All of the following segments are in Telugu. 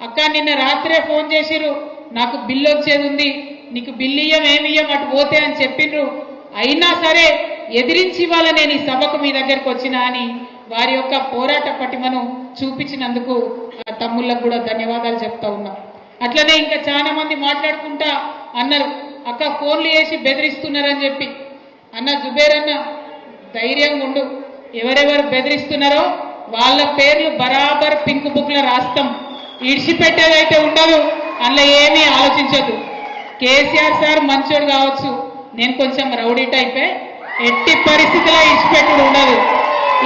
అక్క నిన్న రాత్రే ఫోన్ చేసిర్రు నాకు బిల్లు వచ్చేది ఉంది నీకు బిల్లు ఇయ్యం ఏమి ఇయ్యం అటు పోతే అని చెప్పిండ్రు అయినా సరే ఎదిరించి ఇవాళ నేను ఈ సభకు మీ దగ్గరకు వచ్చినా అని వారి యొక్క పోరాట పటిమను చూపించినందుకు ఆ తమ్ముళ్ళకు కూడా ధన్యవాదాలు చెప్తా ఉన్నా. అట్లనే ఇంకా చాలా మంది మాట్లాడుకుంటా అన్నారు అక్క ఫోన్లు చేసి బెదిరిస్తున్నారని చెప్పి. అన్న జుబేర్ అన్న ధైర్యంగా ఉండు. ఎవరెవరు బెదిరిస్తున్నారో వాళ్ళ పేర్లు బరాబర్ పింక్ బుక్లో రాస్తాం. ఇడిచిపెట్టేదైతే ఉండదు. అందులో ఏమీ ఆలోచించదు. కేసీఆర్ సార్ మంచోడు కావచ్చు. నేను కొంచెం రౌడీ టైపే ఎట్టి పరిస్థితిలో ఇడిచిపెట్టుడు ఉండదు.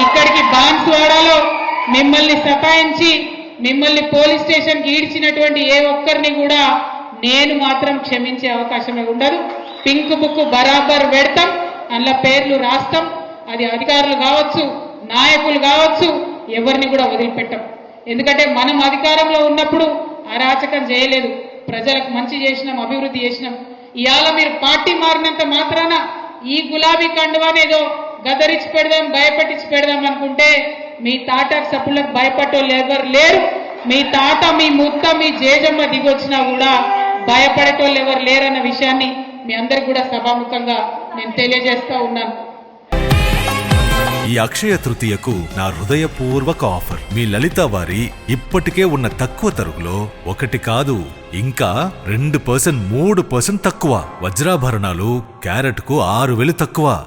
ఇక్కడికి బాన్స్వాడలో మిమ్మల్ని సతాయించి మిమ్మల్ని పోలీస్ స్టేషన్కి ఈడ్చినటువంటి ఏ ఒక్కరిని కూడా నేను మాత్రం క్షమించే అవకాశమే ఉండదు. పింక్ బుక్ బరాబర్ పెడతాం. అందులో పేర్లు రాస్తాం. అది అధికారులు కావచ్చు నాయకులు కావచ్చు ఎవరిని కూడా వదిలిపెట్టం. ఎందుకంటే మనం అధికారంలో ఉన్నప్పుడు అరాచకం చేయలేదు. ప్రజలకు మంచి చేసినాం అభివృద్ధి చేసినాం. ఇవాళ మీరు పార్టీ మారినంత మాత్రాన ఈ గులాబీ కండువాని ఏదో గదరించి పెడదాం భయపెట్టించి పెడదాం అనుకుంటే మీ తాట సప్పులకు భయపడేవాళ్ళు ఎవరు లేరు. మీ తాత మీ ముత్త మీ జేజమ్మ దిగొచ్చినా కూడా భయపడేటోళ్ళు ఎవరు లేరన్న విషయాన్ని మీ అందరికి కూడా సభాముఖంగా నేను తెలియజేస్తా ఉన్నాను. అక్షయ తృతీయకు నా హృదయపూర్వక ఆఫర్. మీ లలిత వారి ఇప్పటికే ఉన్న తక్కువ తరుగులో ఒకటి కాదు ఇంకా రెండు పర్సెంట్ మూడు పర్సెంట్ తక్కువ. వజ్రాభరణాలు క్యారెట్కు ఆరు వేలు తక్కువ.